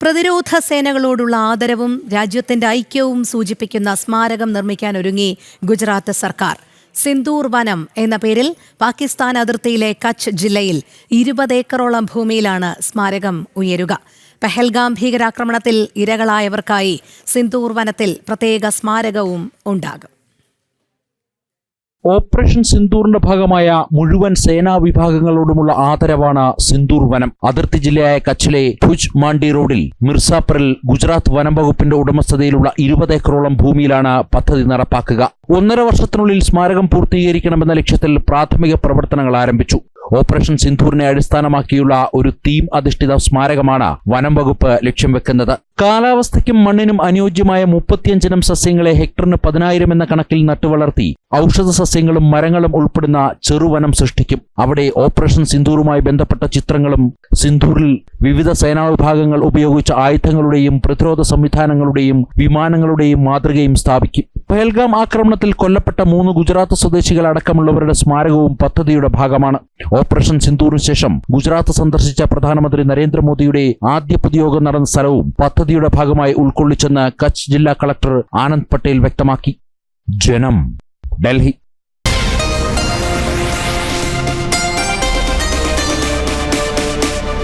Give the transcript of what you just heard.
പ്രതിരോധ സേനകളോടുള്ള ആദരവും രാജ്യത്തിന്റെ ഐക്യവും സൂചിപ്പിക്കുന്ന സ്മാരകം നിർമ്മിക്കാൻ ഒരുങ്ങി ഗുജറാത്ത് സർക്കാർ. സിന്ദൂർ വനം എന്ന പേരിൽ പാകിസ്ഥാൻ അതിർത്തിയിലെ കച്ച് ജില്ലയിൽ ഇരുപത് ഏക്കറോളം ഭൂമിയിലാണ് സ്മാരകം ഉയരുക. പെഹൽഗാം ഭീകരാക്രമണത്തിൽ ഇരകളായവർക്കായി സിന്ദൂർ വനത്തിൽ പ്രത്യേക സ്മാരകവും ഉണ്ടാകും. ഓപ്പറേഷൻ സിന്ദൂറിന്റെ ഭാഗമായ മുഴുവൻ സേനാ വിഭാഗങ്ങളോടുമുള്ള ആദരവാണ് സിന്ദൂർ വനം. അതിർത്തി ജില്ലയായ കച്ചിലെ ഭുജ് മാണ്ടി റോഡിൽ മിർസാപ്പറിൽ ഗുജറാത്ത് വനം വകുപ്പിന്റെ ഉടമസ്ഥതയിലുള്ള ഇരുപത് ഏക്കറോളം ഭൂമിയിലാണ് പദ്ധതി നടപ്പാക്കുക. ഒന്നര വർഷത്തിനുള്ളിൽ സ്മാരകം പൂർത്തീകരിക്കണമെന്ന ലക്ഷ്യത്തിൽ പ്രാഥമിക പ്രവർത്തനങ്ങൾ ആരംഭിച്ചു. ഓപ്പറേഷൻ സിന്ധൂറിനെ അടിസ്ഥാനമാക്കിയുള്ള ഒരു തീം അധിഷ്ഠിത സ്മാരകമാണ് വനം വകുപ്പ് ലക്ഷ്യം വെക്കുന്നത്. കാലാവസ്ഥയ്ക്കും മണ്ണിനും അനുയോജ്യമായ മുപ്പത്തിയഞ്ചിനം സസ്യങ്ങളെ ഹെക്ടറിന് പതിനായിരം എന്ന കണക്കിൽ നട്ടുവളർത്തി ഔഷധ സസ്യങ്ങളും മരങ്ങളും ഉൾപ്പെടുന്ന ചെറുവനം സൃഷ്ടിക്കും. അവിടെ ഓപ്പറേഷൻ സിന്ധൂറുമായി ബന്ധപ്പെട്ട ചിത്രങ്ങളും സിന്ധൂറിൽ വിവിധ സേനാ വിഭാഗങ്ങൾ ഉപയോഗിച്ച ആയുധങ്ങളുടെയും പ്രതിരോധ സംവിധാനങ്ങളുടെയും വിമാനങ്ങളുടെയും മാതൃകയും സ്ഥാപിക്കും. പഹൽഗാം ആക്രമണത്തിൽ കൊല്ലപ്പെട്ട മൂന്ന് ഗുജറാത്ത് സ്വദേശികൾ അടക്കമുള്ളവരുടെ സ്മാരകവും പദ്ധതിയുടെ ഭാഗമാണ്. ഓപ്പറേഷൻ സിന്ധൂറിന് ശേഷം ഗുജറാത്ത് സന്ദർശിച്ച പ്രധാനമന്ത്രി നരേന്ദ്രമോദിയുടെ ആദ്യ പൊതുയോഗം നടന്ന സ്ഥലവും പദ്ധതിയുടെ ഭാഗമായി ഉൾക്കൊള്ളിച്ചെന്ന് കച്ച് ജില്ലാ കളക്ടർ ആനന്ദ് പട്ടേൽ വ്യക്തമാക്കി. ജനം ഡൽഹി.